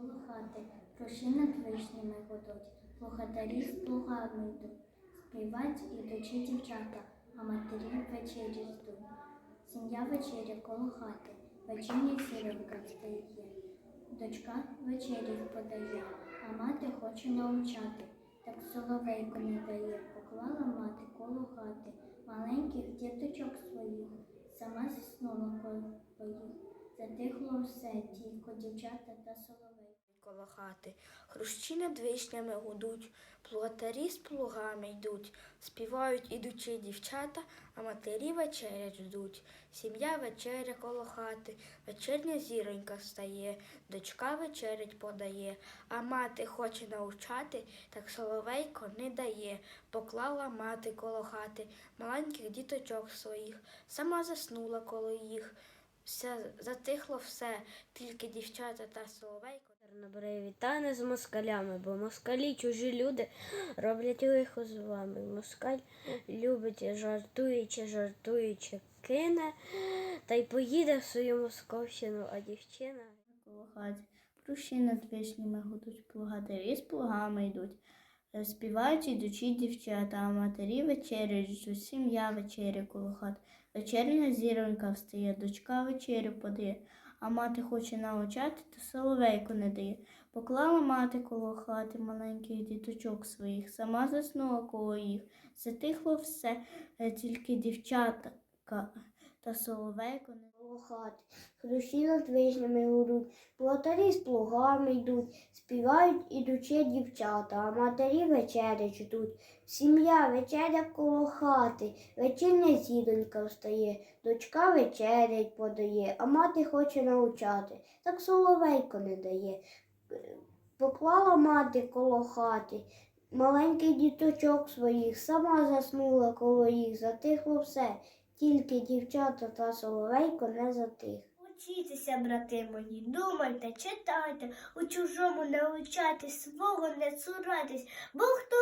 Коло хати проші над вишнями гудуть, благодарі з плугами йдуть, співать ідучі дівчата, а матері вечері ждуть. Сім'я вечеря коло хати, вечірня сіренька встає. Дочка вечері подає, а мати хоче навчати. Так соловейко не дає, поклала мати коло хати маленьких діточок своїх, сама заснула коло їх. Затихло все, тільки дівчата та соловейко. Коло хати. Хрущі над вишнями гудуть, плугатарі з плугами йдуть, співають ідучі дівчата, а матері вечерять ждуть. Сім'я вечеря коло хати, вечірня зіронька стає, дочка вечерять подає, а мати хоче навчати, так соловейко не дає. Поклала мати коло хати маленьких діточок своїх, сама заснула коло їх. Все затихло все, тільки дівчата та соловейко. Набирає вітання з москалями, бо москалі чужі люди роблять лихо з вами. Москаль любить жартуючи, жартуючи, кине та й поїде в свою московщину, а дівчина. коло хаті. Прущі над вишнями гудуть, плугатарі з плугами йдуть. Співають ідучі дівчата, а матері вечері ждуть, сім'я вечері коло хат. Вечерня зіронька встає, дочка вечерю подає, а мати хоче навчати, то соловейку не дає. Поклала мати коло хати маленьких діточок своїх, сама заснула коло їх. Затихло все, е, тільки дівчата та соловейко не Коло хати, хрущі над вишнями гудуть, плотарі з плугами йдуть, співають ідучі дівчата, а матері вечері ждуть. Сім'я вечеря коло хати, вечірня зіронька встає, дочка вечерять подає, а мати хоче навчати, так соловейко не дає. Поклала мати коло хати, маленьких діточок своїх, сама заснула коло їх, затихло все, тільки дівчата та соловейко не затих. Учіться, брати мої, думайте, читайте, у чужому навчайтесь, свого не цурайтесь, бо хто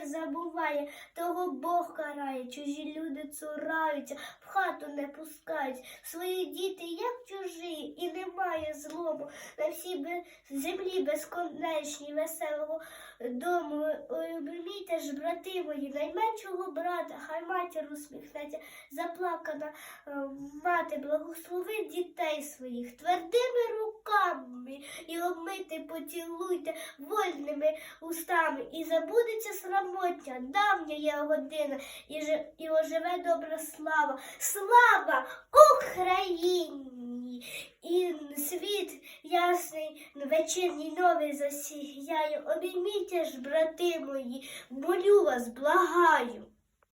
матір забуває, того Бог карає, чужі люди цураються, в хату не пускають, свої діти, як чужі, і немає злому, на всій землі безконечній, веселого дому. Ой, Обіймійте ж, брати мої, найменшого брата, хай матір усміхнеться, заплакана е, мати, благослови дітей своїх. Твердими руками і обмити поцілуйте вольними устами, і забудеться срамотня, давня є година, і, жи- і оживе добра слава. Слава Україні! І світ ясний, вечірній новий засіяє. Обійміть ж, брати мої, молю вас, благаю.